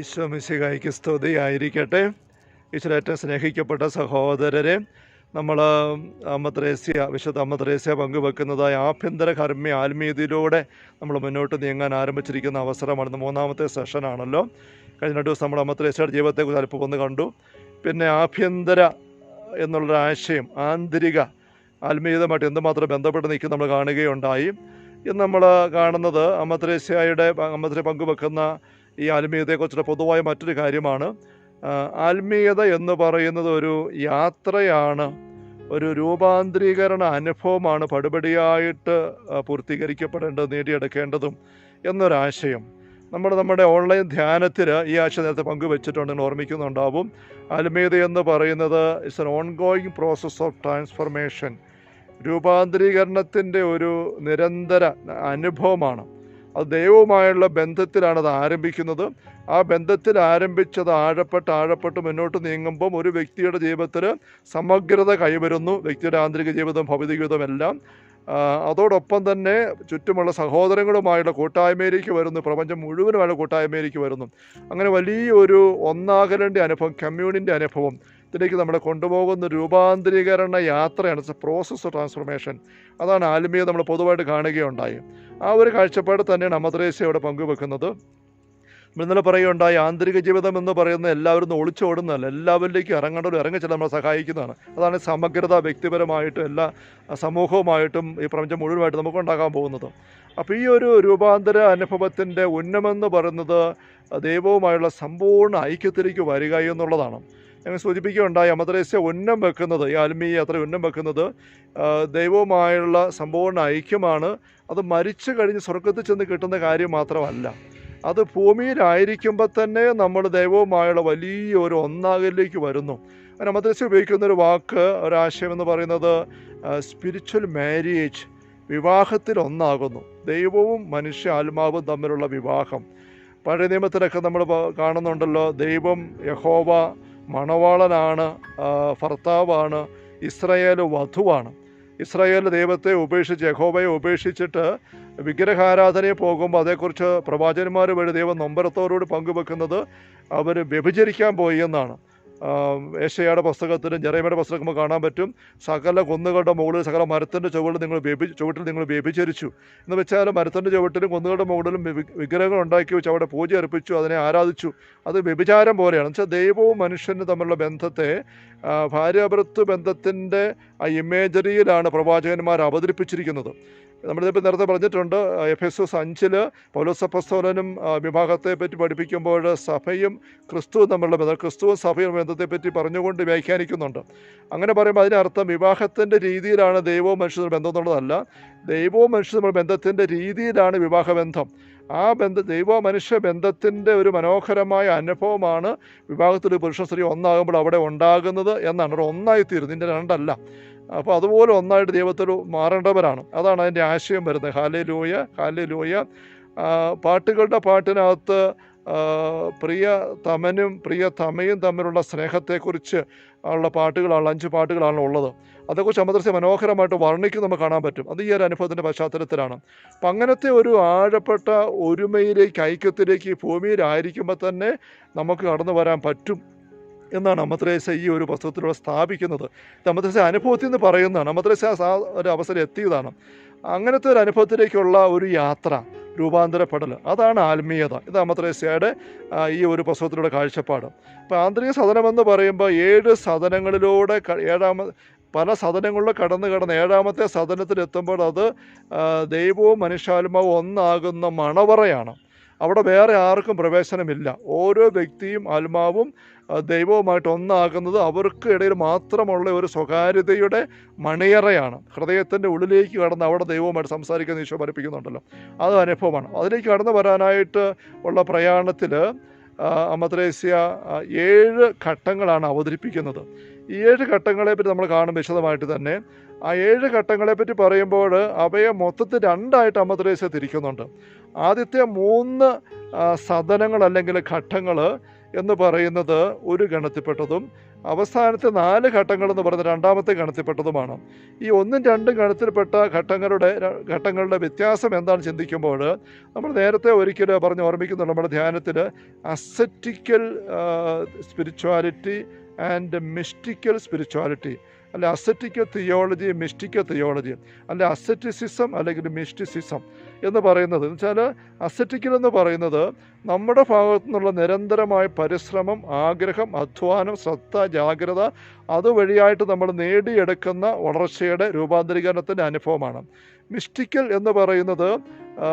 ഈശോ ആയിരിക്കട്ടെ ഈശ്വരേറ്റം സ്നേഹിക്കപ്പെട്ട സഹോദരരെ നമ്മൾ അമ്മത്രേസ്യ വിശുദ്ധ അമ്മത്രേസ്യ പങ്കുവെക്കുന്നതായ ആഭ്യന്തര കർമ്മ ആത്മീയതയിലൂടെ നമ്മൾ മുന്നോട്ട് നീങ്ങാൻ ആരംഭിച്ചിരിക്കുന്ന അവസരമാണ്. മൂന്നാമത്തെ സെഷനാണല്ലോ. കഴിഞ്ഞ രണ്ട് ദിവസം നമ്മൾ അമ്മത്രേസ്യയുടെ ജീവിതത്തെക്കുറിച്ച് അല്പം ഒന്ന് കണ്ടു. പിന്നെ ആഭ്യന്തര എന്നുള്ളൊരു ആശയം ആന്തരിക ആത്മീയതമായിട്ട് എന്തുമാത്രം ബന്ധപ്പെട്ട് നിൽക്കും നമ്മൾ കാണുകയുണ്ടായി. ഇന്ന് നമ്മൾ കാണുന്നത് അമ്മത്രേസ്യയുടെ അമ്മത്രേ പങ്കുവെക്കുന്ന ഈ ആത്മീയതയെക്കുറിച്ചുള്ള പൊതുവായ മറ്റൊരു കാര്യമാണ്. ആത്മീയത എന്ന് പറയുന്നത് ഒരു യാത്രയാണ്. ഒരു രൂപാന്തരീകരണ അനുഭവമാണ് പടിപടിയായിട്ട് പൂർത്തീകരിക്കപ്പെടേണ്ടത് നേടിയെടുക്കേണ്ടതും എന്നൊരാശയം. നമ്മൾ നമ്മുടെ ഓൺലൈൻ ധ്യാനത്തിൽ ഈ ആഴ്ച നേരത്തെ പങ്കുവെച്ചിട്ടുണ്ട് നിങ്ങൾ ഓർമ്മിക്കുന്നുണ്ടാവും. ആത്മീയത എന്ന് പറയുന്നത് it's an ongoing process of transformation രൂപാന്തരീകരണത്തിന്റെ ഒരു നിരന്തര അനുഭവമാണ്. അത് ദൈവവുമായുള്ള ബന്ധത്തിലാണ് അത് ആരംഭിക്കുന്നത്. ആ ബന്ധത്തിൽ ആരംഭിച്ചത് ആഴപ്പെട്ട് ആഴപ്പെട്ട് മുന്നോട്ട് നീങ്ങുമ്പം ഒരു വ്യക്തിയുടെ ജീവിതത്തിൽ സമഗ്രത കൈവരുന്നു. വ്യക്തിയുടെ ആന്തരിക ജീവിതം ഭൗതിക ജീവിതം എല്ലാം. അതോടൊപ്പം തന്നെ ചുറ്റുമുള്ള സഹോദരങ്ങളുമായുള്ള കൂട്ടായ്മയിലേക്ക് വരുന്നു. പ്രപഞ്ചം മുഴുവനുമായുള്ള കൂട്ടായ്മയിലേക്ക് വരുന്നു. അങ്ങനെ വലിയൊരു ഒന്നാകലിന്റെ അനുഭവം കമ്മ്യൂണിന്റെ അനുഭവം ഇതിലേക്ക് നമ്മളെ കൊണ്ടുപോകുന്ന രൂപാന്തരീകരണ യാത്രയാണ്. It's a process of transformation അതാണ് ആത്മീയ നമ്മൾ പൊതുവായിട്ട് കാണുകയുണ്ടായി. ആ ഒരു കാഴ്ചപ്പാട് തന്നെയാണ് അവിടെ പങ്കുവെക്കുന്നത്. ഇന്നലെ പറയുകയുണ്ടായി ആന്തരിക ജീവിതം എന്ന് പറയുന്ന എല്ലാവരും ഒളിച്ചോടുന്നതല്ല എല്ലാവരിലേക്കും ഇറങ്ങേണ്ടവരും ഇറങ്ങിച്ചെല്ലാൻ നമ്മളെ സഹായിക്കുന്നതാണ്. അതാണ് സമഗ്രത വ്യക്തിപരമായിട്ടും എല്ലാ സമൂഹവുമായിട്ടും ഈ പ്രപഞ്ചം മുഴുവനായിട്ട് നമുക്ക് ഉണ്ടാകാൻ പോകുന്നത്. അപ്പോൾ ഈ ഒരു രൂപാന്തര അനുഭവത്തിന്റെ ഉന്നമെന്ന് പറയുന്നത് ദൈവവുമായുള്ള സമ്പൂർണ ഐക്യത്തിലേക്ക് വരിക എന്നുള്ളതാണ്. ഞങ്ങൾ സൂചിപ്പിക്കുകയുണ്ടായി അമദ്രേസ്യ ഉന്നം വെക്കുന്നത് ഈ ആത്മീയ അത്ര ഉന്നം വെക്കുന്നത് ദൈവവുമായുള്ള സമ്പൂർണ ഐക്യമാണ്. അത് മരിച്ചു കഴിഞ്ഞ് സ്വർഗത്തിൽ ചെന്ന് കിട്ടുന്ന കാര്യം മാത്രമല്ല. അത് ഭൂമിയിലായിരിക്കുമ്പോൾ തന്നെ നമ്മൾ ദൈവവുമായുള്ള വലിയ ഒരു ഒന്നാകലിലേക്ക് വരുന്നു. അങ്ങനെ മദ്രസ ഉപയോഗിക്കുന്ന ഒരു വാക്ക് ഒരാശയം എന്ന് പറയുന്നത് സ്പിരിച്വൽ മാരേജ് വിവാഹത്തിൽ ഒന്നാകുന്നു. ദൈവവും മനുഷ്യ ആത്മാവും തമ്മിലുള്ള വിവാഹം. പഴയ നിയമത്തിലൊക്കെ നമ്മൾ കാണുന്നുണ്ടല്ലോ ദൈവം യഹോവ മണവാളനാണ് ഭർത്താവാണ് ഇസ്രയേൽ വധുവാണ്. ഇസ്രായേൽ ദൈവത്തെ ഉപേക്ഷിച്ച് യഹോവയെ ഉപേക്ഷിച്ചിട്ട് വിഗ്രഹാരാധനയെ പോകുമ്പോൾ അതേക്കുറിച്ച് പ്രവാചകന്മാർ വഴി ദൈവം നൊമ്പരത്തോരോട് പങ്കുവെക്കുന്നത് അവർ വ്യഭിചരിക്കാൻ പോയി എന്നാണ്. ഏഷ്യയുടെ പുസ്തകത്തിലും ജെറേമയുടെ പുസ്തകം കാണാൻ പറ്റും. സകല കുന്നുകളുടെ മുകളിൽ സകല മരത്തിന്റെ ചുവട്ടിൽ നിങ്ങൾ വേപി ചുവട്ടിൽ നിങ്ങൾ വ്യഭിചരിച്ചു എന്ന് വെച്ചാൽ മരത്തിന്റെ ചുവട്ടിലും കുന്നുകളുടെ മുകളിലും വിഗ്രഹങ്ങൾ ഉണ്ടാക്കി വെച്ച് അവിടെ പൂജ അർപ്പിച്ചു അതിനെ ആരാധിച്ചു. അത് വ്യഭിചാരം പോലെയാണ്. എന്ന് വെച്ചാൽ ദൈവവും മനുഷ്യനും തമ്മിലുള്ള ബന്ധത്തെ ഭാര്യാഭർത്തൃ ബന്ധത്തിന്റെ ആ ഇമേജറിയിലാണ് പ്രവാചകന്മാർ അവതരിപ്പിച്ചിരിക്കുന്നത്. നമ്മളിതിപ്പോൾ നേരത്തെ പറഞ്ഞിട്ടുണ്ട് എഫ് എസ് എസ് അഞ്ചിൽ പൗലോസപ്പസ്തോലനും വിഭാഗത്തെ പറ്റി പഠിപ്പിക്കുമ്പോൾ സഭയും ക്രിസ്തുവും തമ്മിലുള്ള ക്രിസ്തുവും സഭയും ബന്ധത്തെപ്പറ്റി പറഞ്ഞുകൊണ്ട് വ്യാഖ്യാനിക്കുന്നുണ്ട്. അങ്ങനെ പറയുമ്പോൾ അതിനർത്ഥം വിവാഹത്തിന്റെ രീതിയിലാണ് ദൈവവും മനുഷ്യരും ബന്ധം എന്നുള്ളതല്ല ദൈവവും മനുഷ്യ ബന്ധത്തിന്റെ രീതിയിലാണ് വിവാഹബന്ധം. ആ ബന്ധ ദൈവ മനുഷ്യ ബന്ധത്തിന്റെ ഒരു മനോഹരമായ അനുഭവമാണ് വിവാഹത്തിൽ പുരുഷ സ്ത്രീ ഒന്നാകുമ്പോൾ അവിടെ ഉണ്ടാകുന്നത് എന്നാണ്. ഒന്നായി തീരുന്നത് ഇതിന്റെ രണ്ടല്ല. അപ്പോൾ അതുപോലെ ഒന്നായിട്ട് ദൈവത്തിൽ മാറേണ്ടവരാണ്. അതാണ് അതിന്റെ ആശയം വരുന്നത്. ഹാലേ ലൂയ ഹാലേ ലൂയ പാട്ടുകളുടെ പാട്ടിനകത്ത് പ്രിയ തമനും പ്രിയ തമയും തമ്മിലുള്ള സ്നേഹത്തെക്കുറിച്ച് ഉള്ള പാട്ടുകളാണ് അഞ്ച് പാട്ടുകളാണ് ഉള്ളത്. അതേക്കുറിച്ച് അമൃതസ്യ മനോഹരമായിട്ട് വർണിക്കും നമുക്ക് കാണാൻ പറ്റും. അത് ഈ ഒരു അനുഭവത്തിന്റെ പശ്ചാത്തലത്തിലാണ്. അപ്പം അങ്ങനത്തെ ഒരു ആഴപ്പെട്ട ഒരുമയിലേക്ക് ഐക്യത്തിലേക്ക് ഭൂമിയിലായിരിക്കുമ്പോൾ തന്നെ നമുക്ക് കടന്നു വരാൻ പറ്റും. എന്നാണ് അമദ്രേസ ഈ ഒരു പുസ്തകത്തിലൂടെ സ്ഥാപിക്കുന്നത്. അമദ്രേസ അനുഭവത്തിൽ നിന്ന് പറയുന്നതാണ്. അമദ്രേസ ആ ഒരു അവസരം എത്തിയതാണ്. അങ്ങനത്തെ ഒരു അനുഭവത്തിലേക്കുള്ള ഒരു യാത്ര രൂപാന്തരപ്പെടൽ അതാണ് ആത്മീയത. ഇത് അമദ്രേസയുടെ ഈ ഒരു പുസ്തകത്തിലൂടെ കാഴ്ചപ്പാട്. അപ്പോൾ ആന്തരിക സദനമെന്ന് പറയുമ്പോൾ ഏഴ് സദനങ്ങളിലൂടെ ഏഴാമത് ഏഴാമ പല സദനങ്ങളിലും കടന്നു കടന്ന് ഏഴാമത്തെ സദനത്തിലെത്തുമ്പോൾ അത് ദൈവവും മനുഷ്യാത്മാവും ഒന്നാകുന്ന മണവറയാണ്. അവിടെ വേറെ ആർക്കും പ്രവേശനമില്ല. ഓരോ വ്യക്തിയും ആത്മാവും ദൈവവുമായിട്ട് ഒന്നാകുന്നത് അവർക്ക് ഇടയിൽ മാത്രമുള്ള ഒരു സ്വകാര്യതയുടെ മണിയറയാണ്. ഹൃദയത്തിന്റെ ഉള്ളിലേക്ക് കടന്ന് അവിടെ ദൈവവുമായിട്ട് സംസാരിക്കുന്ന ഈശോ പഠിപ്പിക്കുന്നുണ്ടല്ലോ അത് അനുഭവമാണ്. അതിലേക്ക് കടന്നു വരാനായിട്ട് ഉള്ള പ്രയാണത്തിൽ അമത്രേസ്യ ഏഴ് ഘട്ടങ്ങളാണ് അവതരിപ്പിക്കുന്നത്. ഈ ഏഴ് ഘട്ടങ്ങളെപ്പറ്റി നമ്മൾ കാണും വിശദമായിട്ട് തന്നെ. ആ ഏഴ് ഘട്ടങ്ങളെപ്പറ്റി പറയുമ്പോൾ അവയെ മൊത്തത്തിൽ രണ്ടായിട്ട് അമത്രേസ്യ തിരിക്കുന്നുണ്ട്. ആദ്യത്തെ മൂന്ന് സദനങ്ങൾ അല്ലെങ്കിൽ ഘട്ടങ്ങൾ എന്ന് പറയുന്നത് ഒരു ഗണത്തിൽപ്പെട്ടതും അവസാനത്തെ നാല് ഘട്ടങ്ങൾ എന്ന് പറയുന്നത് രണ്ടാമത്തെ ഗണത്തിൽപ്പെട്ടതുമാണ്. ഈ ഒന്നും രണ്ടും ഗണത്തിൽപ്പെട്ട ഘട്ടങ്ങളുടെ ഘട്ടങ്ങളുടെ വ്യത്യാസം എന്താണ് ചിന്തിക്കുമ്പോൾ നമ്മൾ നേരത്തെ ഒരിക്കൽ പറഞ്ഞ് ഓർമ്മിക്കുന്നുണ്ട്. നമ്മുടെ ധ്യാനത്തിൽ ascetical spirituality and mystical spirituality അല്ലെ അസറ്റിക്കൽ തിയോളജി മിസ്റ്റിക്കൽ തിയോളജി അല്ലെ അസറ്റിസിസം അല്ലെങ്കിൽ മിസ്റ്റിസിസം എന്ന് പറയുന്നത്. എന്ന് വെച്ചാൽ അസറ്റിക്കൽ എന്ന് പറയുന്നത് നമ്മുടെ ഭാഗത്തു നിന്നുള്ള നിരന്തരമായ പരിശ്രമം ആഗ്രഹം അധ്വാനം ശ്രദ്ധ ജാഗ്രത അതുവഴിയായിട്ട് നമ്മൾ നേടിയെടുക്കുന്ന വളർച്ചയുടെ രൂപാന്തരീകരണത്തിന്റെ അനുഭവമാണ്. മിസ്റ്റിക്കൽ എന്ന് പറയുന്നത്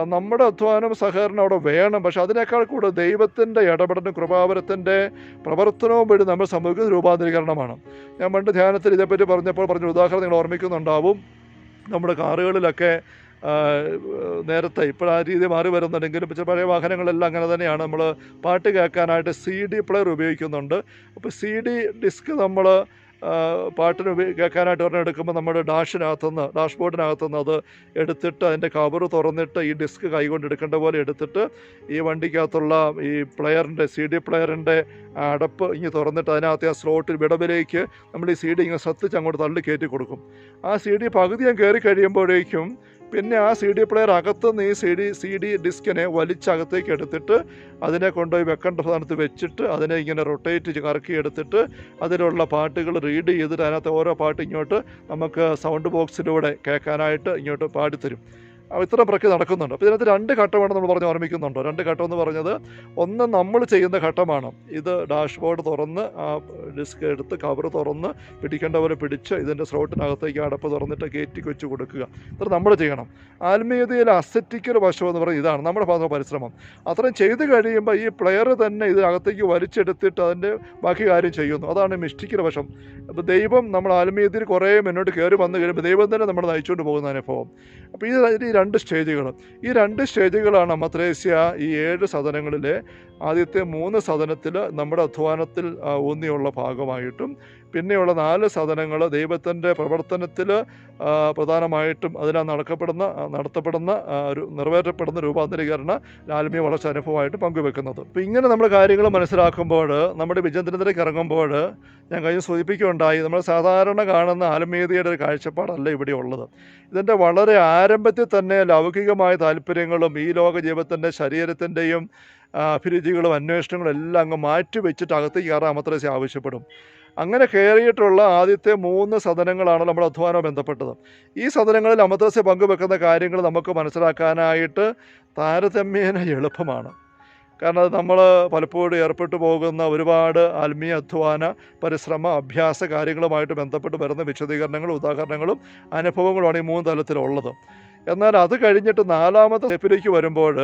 നമ്മുടെ അധ്വാനം സഹകരണം അവിടെ വേണം. പക്ഷെ അതിനേക്കാൾ കൂടുതൽ ദൈവത്തിന്റെ ഇടപെടലും കൃപാവരത്തിന്റെ പ്രവർത്തനവും വഴി നമ്മൾ സംഭവിക്കുന്ന രൂപാന്തരീകരണമാണ്. ഞാൻ പണ്ട് ധ്യാനത്തിൽ ഇതേപ്പറ്റി പറഞ്ഞപ്പോൾ പറഞ്ഞ ഉദാഹരണം നിങ്ങൾ ഓർമ്മിക്കുന്നുണ്ടാവും. നമ്മുടെ കാറുകളിലൊക്കെ നേരത്തെ ഇപ്പോൾ ആ രീതി മാറി വരുന്നുണ്ടെങ്കിലും പക്ഷേ പഴയ വാഹനങ്ങളെല്ലാം അങ്ങനെ തന്നെയാണ്. നമ്മൾ പാട്ട് കേൾക്കാനായിട്ട് സി ഡി പ്ലെയർ ഉപയോഗിക്കുന്നുണ്ട്. അപ്പോൾ സി ഡി ഡിസ്ക് നമ്മൾ പാട്ടിന് കേൾക്കാനായിട്ട് ഒരെണ്ണം എടുക്കുമ്പോൾ നമ്മുടെ ഡാഷിനകത്തുനിന്ന് ഡാഷ് ബോർഡിനകത്തുനിന്ന് അത് എടുത്തിട്ട് അതിന്റെ കവർ തുറന്നിട്ട് ഈ ഡിസ്ക് കൈകൊണ്ട് എടുക്കേണ്ട പോലെ എടുത്തിട്ട് ഈ വണ്ടിക്കകത്തുള്ള ഈ പ്ലെയറിന്റെ സി ഡി പ്ലെയറിന്റെ അടപ്പ് ഇങ്ങനെ തുറന്നിട്ട് അതിനകത്ത് ആ സ്ലോട്ടിൽ വിടവിലേക്ക് നമ്മൾ ഈ സി ഡി ഇങ്ങനെ ശ്രദ്ധിച്ച് അങ്ങോട്ട് തള്ളി കയറ്റി കൊടുക്കും. ആ സി ഡി പകുതി ഞാൻ കയറി കഴിയുമ്പോഴേക്കും പിന്നെ ആ സി ഡി പ്ലെയർ അകത്തുനിന്ന് ഈ സി ഡി സി ഡി ഡിസ്കിനെ വലിച്ചകത്തേക്ക് എടുത്തിട്ട് അതിനെ കൊണ്ടുപോയി വെക്കേണ്ട സ്ഥാനത്ത് വെച്ചിട്ട് അതിനെ ഇങ്ങനെ റൊട്ടേറ്റ് കറക്കി എടുത്തിട്ട് അതിലുള്ള പാട്ടുകൾ റീഡ് ചെയ്തിട്ട് അതിനകത്ത് ഓരോ പാട്ട് ഇങ്ങോട്ട് നമുക്ക് സൗണ്ട് ബോക്സിലൂടെ കേൾക്കാനായിട്ട് ഇങ്ങോട്ട് പാടിത്തരും. ഇത്ര പ്രക്രിയ നടക്കുന്നുണ്ട്. അപ്പോൾ ഇതിനകത്ത് രണ്ട് ഘട്ടമാണ് നമ്മൾ പറഞ്ഞ് ഓർമ്മിക്കുന്നുണ്ടോ? രണ്ട് ഘട്ടം എന്ന് പറഞ്ഞത് ഒന്ന് നമ്മൾ ചെയ്യുന്ന ഘട്ടമാണ്. ഇത് ഡാഷ്ബോർഡ് തുറന്ന് ആ ഡിസ്ക് എടുത്ത് കവർ തുറന്ന് പിടിക്കേണ്ട പോലെ പിടിച്ച് ഇതിന്റെ സ്ലോട്ടിനകത്തേക്ക് അടപ്പ് തുറന്നിട്ട് കയറ്റി വെച്ച് കൊടുക്കുക. ഇത്ര നമ്മൾ ചെയ്യണം. ആത്മീയതയിൽ അസറ്റിക്കൽ വശം എന്ന് പറയുന്നത് ഇതാണ് നമ്മുടെ ഭാഗത്ത് പരിശ്രമം. അത്രയും ചെയ്ത് കഴിയുമ്പോൾ ഈ പ്ലെയർ തന്നെ ഇതിനകത്തേക്ക് വലിച്ചെടുത്തിട്ട് അതിന്റെ ബാക്കി കാര്യം ചെയ്യുന്നു. അതാണ് മിസ്റ്റിക്കൽ വശം. അപ്പോൾ ദൈവം നമ്മൾ ആത്മീയതയിൽ കുറേ മുന്നോട്ട് കയറി വന്നു കഴിയുമ്പോൾ ദൈവം തന്നെ നമ്മൾ നയിച്ചുകൊണ്ട് പോകുന്ന അനുഭവം. അപ്പോൾ ഈ രണ്ട് സ്റ്റേജുകൾ ഈ രണ്ട് സ്റ്റേജുകളാണ് മത്രേസ്യ ഈ ഏഴ് സദനങ്ങളിലെ ആദ്യത്തെ മൂന്ന് സദനത്തിൽ നമ്മുടെ അധ്വാനത്തിൽ ഊന്നിയുള്ള ഭാഗമായിട്ടും പിന്നെയുള്ള നാല് സദനങ്ങൾ ദൈവത്തിന്റെ പ്രവർത്തനത്തിൽ പ്രധാനമായിട്ടും അതിനാ നടക്കപ്പെടുന്ന നടത്തപ്പെടുന്ന ഒരു നിറവേറ്റപ്പെടുന്ന രൂപാന്തരീകരണ ആത്മീയ വളർച്ച അനുഭവമായിട്ട് പങ്കുവെക്കുന്നത്. അപ്പോൾ ഇങ്ങനെ നമ്മൾ കാര്യങ്ങൾ മനസ്സിലാക്കുമ്പോൾ നമ്മുടെ വിചിന്തനത്തിലേക്ക് ഇറങ്ങുമ്പോൾ ഞാൻ കഴിഞ്ഞ് സൂചിപ്പിക്കുകയുണ്ടായി നമ്മൾ സാധാരണ കാണുന്ന ആത്മീയതയുടെ ഒരു കാഴ്ചപ്പാടല്ല ഇവിടെ ഉള്ളത്. ഇതിന്റെ വളരെ ആരംഭത്തിൽ തന്നെ ലൗകികമായ താല്പര്യങ്ങളും ഈ ലോക ജീവിതത്തിന്റെ ശരീരത്തിന്റെയും അഭിരുചികളും അന്വേഷണങ്ങളും എല്ലാം അങ്ങ് മാറ്റി വെച്ചിട്ട് അകത്തേക്ക് കയറാൻ മാത്രമേ ആവശ്യപ്പെടും. അങ്ങനെ കയറിയിട്ടുള്ള ആദ്യത്തെ മൂന്ന് സദനങ്ങളാണ് നമ്മൾ അധ്വാനം ബന്ധപ്പെട്ടത്. ഈ സദനങ്ങളിൽ അമദ്രസ്യ പങ്കുവെക്കുന്ന കാര്യങ്ങൾ നമുക്ക് മനസ്സിലാക്കാനായിട്ട് താരതമ്യേന എളുപ്പമാണ്. കാരണം അത് നമ്മൾ പലപ്പോഴും ഏർപ്പെട്ടു പോകുന്ന ഒരുപാട് ആത്മീയ അധ്വാന പരിശ്രമ അഭ്യാസ കാര്യങ്ങളുമായിട്ട് ബന്ധപ്പെട്ട് വരുന്ന വിശദീകരണങ്ങളും ഉദാഹരണങ്ങളും അനുഭവങ്ങളുമാണ് ഈ മൂന്ന് തലത്തിലുള്ളത്. എന്നാൽ അത് കഴിഞ്ഞിട്ട് നാലാമത്തെ സ്റ്റെപ്പിലേക്ക് വരുമ്പോൾ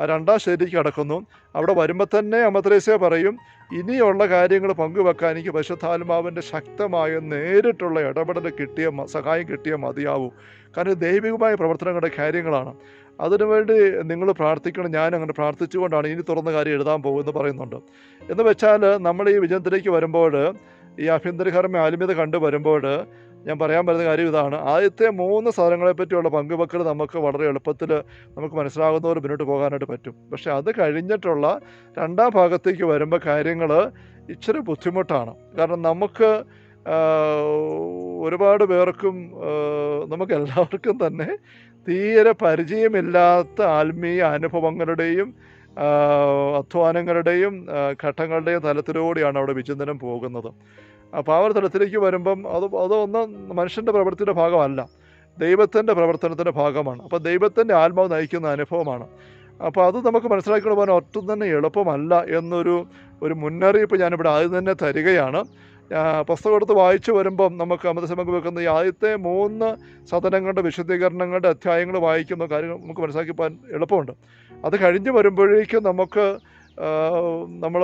ആ രണ്ടാം സ്റ്റേജിലേക്ക് കടക്കുന്നു. അവിടെ വരുമ്പോൾ തന്നെ അമത്രേസ്യ പറയും ഇനിയുള്ള കാര്യങ്ങൾ പങ്കുവെക്കാൻ എനിക്ക് പരിശുദ്ധാത്മാവിന്റെ ശക്തമായ നേരിട്ടുള്ള ഇടപെടൽ കിട്ടിയ സഹായം കിട്ടിയ മതിയാവൂ. കാരണം ദൈവികമായ പ്രവർത്തനങ്ങളുടെ കാര്യങ്ങളാണ്. അതിനുവേണ്ടി നിങ്ങൾ പ്രാർത്ഥിക്കണം. ഞാൻ അങ്ങനെ പ്രാർത്ഥിച്ചുകൊണ്ടാണ് ഇനി തുറന്ന കാര്യം എഴുതാൻ പോകുമെന്ന് പറയുന്നുണ്ട്. എന്ന് വെച്ചാൽ നമ്മൾ ഈ വിജയത്തിലേക്ക് വരുമ്പോൾ ഈ ആഭ്യന്തരകർമ്മ ആത്മീയത കണ്ടു വരുമ്പോൾ ഞാൻ പറയാൻ വരുന്ന കാര്യം ഇതാണ്. ആദ്യത്തെ മൂന്ന് സാധനങ്ങളെ പറ്റിയുള്ള പങ്കുവെക്കൽ നമുക്ക് വളരെ എളുപ്പത്തിൽ നമുക്ക് മനസ്സിലാകുന്നവർ മുന്നോട്ട് പോകാനായിട്ട് പറ്റും. പക്ഷെ അത് കഴിഞ്ഞിട്ടുള്ള രണ്ടാം ഭാഗത്തേക്ക് വരുമ്പോൾ കാര്യങ്ങൾ ഇച്ചിരി ബുദ്ധിമുട്ടാണ്. കാരണം നമുക്ക് ഒരുപാട് പേർക്കും നമുക്ക് എല്ലാവർക്കും തന്നെ തീരെ പരിചയമില്ലാത്ത ആത്മീയ അനുഭവങ്ങളുടെയും അധ്വാനങ്ങളുടെയും ഘട്ടങ്ങളുടെയും തലത്തിലൂടെയാണ് അവിടെ വിചിന്തനം പോകുന്നത്. അപ്പോൾ ആ ഒരു തലത്തിലേക്ക് വരുമ്പം അത് അതൊന്നും മനുഷ്യന്റെ പ്രവൃത്തിയുടെ ഭാഗമല്ല. ദൈവത്തിന്റെ പ്രവർത്തനത്തിന്റെ ഭാഗമാണ്. അപ്പോൾ ദൈവത്തിന്റെ ആത്മാവ് നയിക്കുന്ന അനുഭവമാണ്. അപ്പോൾ അത് നമുക്ക് മനസ്സിലാക്കിക്കൊണ്ട് പോകാൻ ഒട്ടും തന്നെ എളുപ്പമല്ല എന്നൊരു ഒരു മുന്നറിയിപ്പ് ഞാനിവിടെ ആദ്യം തന്നെ തരികയാണ്. പുസ്തകം എടുത്ത് വായിച്ചു വരുമ്പം നമുക്ക് അമൃതസമക്ക് വെക്കുന്ന ഈ ആദ്യത്തെ മൂന്ന് സദനങ്ങളുടെ വിശദീകരണങ്ങളുടെ അധ്യായങ്ങൾ വായിക്കുന്ന കാര്യങ്ങൾ നമുക്ക് മനസ്സിലാക്കി പോകാൻ എളുപ്പമുണ്ട്. അത് കഴിഞ്ഞ് വരുമ്പോഴേക്കും നമുക്ക് നമ്മൾ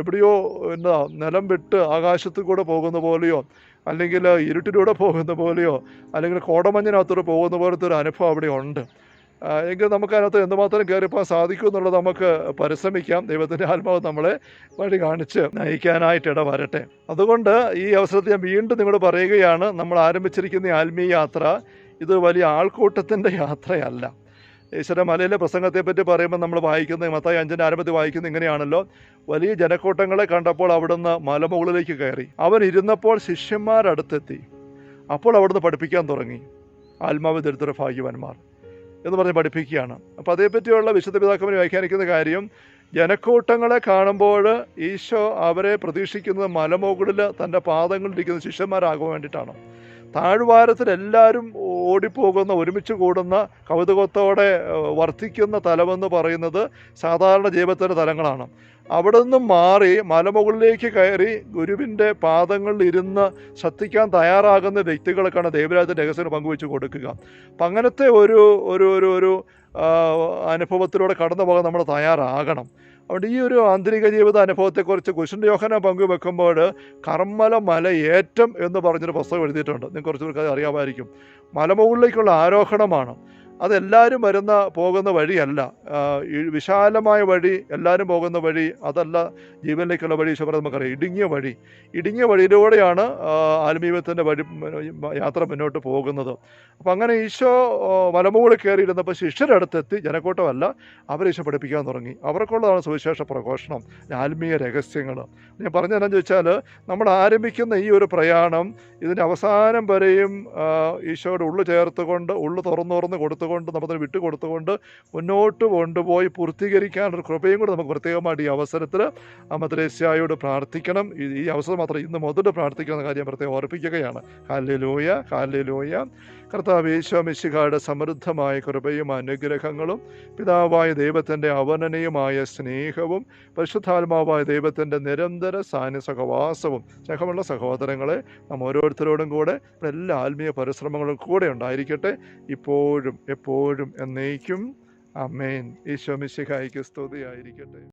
എവിടെയോ എന്താ നിലം വിട്ട് ആകാശത്തിൽ കൂടെ പോകുന്ന പോലെയോ അല്ലെങ്കിൽ ഇരുട്ടിലൂടെ പോകുന്ന പോലെയോ അല്ലെങ്കിൽ കോടമഞ്ഞിനകത്തൂടെ പോകുന്ന പോലത്തെ ഒരു അനുഭവം അവിടെ ഉണ്ട്. എങ്കിൽ നമുക്ക് അതിനകത്ത് എന്തുമാത്രം കയറിപ്പോകാൻ സാധിക്കും എന്നുള്ളത് നമുക്ക് പരിശ്രമിക്കാം. ദൈവത്തിന്റെ ആത്മാവ് നമ്മളെ വഴി കാണിച്ച് നയിക്കാനായിട്ട് ഇട വരട്ടെ അതുകൊണ്ട് ഈ അവസരത്തിൽ ഞാൻ വീണ്ടും നിങ്ങളോട് പറയുകയാണ് നമ്മൾ ആരംഭിച്ചിരിക്കുന്ന ആത്മീയ യാത്ര ഇത് വലിയ ആൾക്കൂട്ടത്തിന്റെ യാത്രയല്ല. ഈശ്വര മലയിലെ പ്രസംഗത്തെപ്പറ്റി പറയുമ്പോൾ നമ്മൾ വായിക്കുന്നത് മത്തായി അഞ്ചിന്റെ ആരംഭത്തിൽ വായിക്കുന്നത് ഇങ്ങനെയാണല്ലോ. വലിയ ജനക്കൂട്ടങ്ങളെ കണ്ടപ്പോൾ അവിടുന്ന് മലമുകളിലേക്ക് കയറി. അവൻ ഇരുന്നപ്പോൾ ശിഷ്യന്മാരടുത്തെത്തി. അപ്പോൾ അവിടുന്ന് പഠിപ്പിക്കാൻ തുടങ്ങി. ആത്മാവ് ദരിദ്ര ഭാഗ്യവാന്മാർ എന്ന് പറഞ്ഞ് പഠിപ്പിക്കുകയാണ്. അപ്പോൾ അതേപ്പറ്റിയുള്ള വിശുദ്ധ പിതാക്കന്മാർ വ്യാഖ്യാനിക്കുന്ന കാര്യം ജനക്കൂട്ടങ്ങളെ കാണുമ്പോൾ ഈശോ അവരെ പ്രതീക്ഷിക്കുന്നത് മലമുകളിൽ തന്റെ പാദങ്ങളിലിരിക്കുന്ന ശിഷ്യന്മാരാകാൻ വേണ്ടിയിട്ടാണ്. താഴ്വാരത്തിൽ എല്ലാവരും ഓടിപ്പോകുന്ന ഒരുമിച്ച് കൂടുന്ന കൗതുകത്തോടെ വർദ്ധിക്കുന്ന തലമെന്ന് പറയുന്നത് സാധാരണ ജീവിതത്തിന്റെ തലങ്ങളാണ്. അവിടെ നിന്നും മാറി മലമുകളിലേക്ക് കയറി ഗുരുവിന്റെ പാദങ്ങളിൽ ഇരുന്ന് ശ്രദ്ധിക്കാൻ തയ്യാറാകുന്ന വ്യക്തികൾക്കാണ് ദൈവരാജന്റെ രഹസ്യം പങ്കുവെച്ച് കൊടുക്കുക. അപ്പം അങ്ങനത്തെ ഒരു ഒരു ഒരു അനുഭവത്തിലൂടെ കടന്നു പോകാൻ നമ്മൾ തയ്യാറാകണം. അതുകൊണ്ട് ഈ ഒരു ആന്തരിക ജീവിത അനുഭവത്തെക്കുറിച്ച് കുശിന്റെ യോഹന പങ്കുവെക്കുമ്പോൾ കർമ്മല ഏറ്റം എന്ന് പറഞ്ഞൊരു പുസ്തകം എഴുതിയിട്ടുണ്ട്. നിങ്ങൾക്ക് കുറച്ച് പേർക്ക് അത് അറിയാമായിരിക്കും. മലമുകളിലേക്കുള്ള ആരോഹണമാണ്. അതെല്ലാവരും വരുന്ന പോകുന്ന വഴിയല്ല. വിശാലമായ വഴി എല്ലാവരും പോകുന്ന വഴി അതല്ല ജീവനിലേക്കുള്ള വഴി ഈശോ പറഞ്ഞത് നമുക്കറിയാം. ഇടുങ്ങിയ വഴി. ഇടുങ്ങിയ വഴിയിലൂടെയാണ് ആത്മീയത്തിന്റെ വഴി യാത്ര മുന്നോട്ട് പോകുന്നത്. അപ്പം അങ്ങനെ ഈശോ മലമുകളിൽ കയറിയിരുന്നപ്പോൾ ശിഷ്യരടുത്തെത്തി ജനക്കൂട്ടമല്ല അവരെ ഈശോ പഠിപ്പിക്കാൻ തുടങ്ങി. അവർക്കുള്ളതാണ് സുവിശേഷ പ്രഘോഷണം ആത്മീയ രഹസ്യങ്ങൾ. ഞാൻ പറഞ്ഞതെന്നു ചോദിച്ചാൽ നമ്മൾ ആരംഭിക്കുന്ന ഈ ഒരു പ്രയാണം ഇതിന്റെ അവസാനം വരെയും ഈശോയുടെ ഉള്ളു ചേർത്തുകൊണ്ട് ഉള്ളു തുറന്നു തുറന്ന് കൊടുത്തുകൊണ്ട് നമ്മൾ വിട്ടു കൊടുത്തുകൊണ്ട് മുന്നോട്ട് കൊണ്ടുപോയി പൂർത്തീകരിക്കാനൊരു കൃപയും കൂടെ നമുക്ക് പ്രത്യേകമായിട്ട് ഈ അവസരത്തിൽ അമദ്രേസ്യായോട് പ്രാർത്ഥിക്കണം. ഈ അവസരം മാത്രം ഇന്ന് മുതൽ പ്രാർത്ഥിക്കുന്ന കാര്യം പ്രത്യേകം ഓർപ്പിക്കുകയാണ്. ഹാല്യലൂയ ലോയ കർത്താവ് യേശോ മിശിഹായുടെ സമൃദ്ധമായ കൃപയും അനുഗ്രഹങ്ങളും പിതാവായ ദൈവത്തിന്റെ അവനനയുമായ സ്നേഹവും പരിശുദ്ധാത്മാവായ ദൈവത്തിന്റെ നിരന്തര സാന്യ സഹവാസവും സ്നേഹമുള്ള സഹോദരങ്ങളെ നാം ഓരോരുത്തരോടും കൂടെ എല്ലാ ആത്മീയ പരിശ്രമങ്ങളും കൂടെ ഉണ്ടായിരിക്കട്ടെ. ഇപ്പോഴും എപ്പോഴും എന്നേക്കും. അമേൻ ഈശോ മിശിഹായിക്ക് സ്തുതിയായിരിക്കട്ടെ.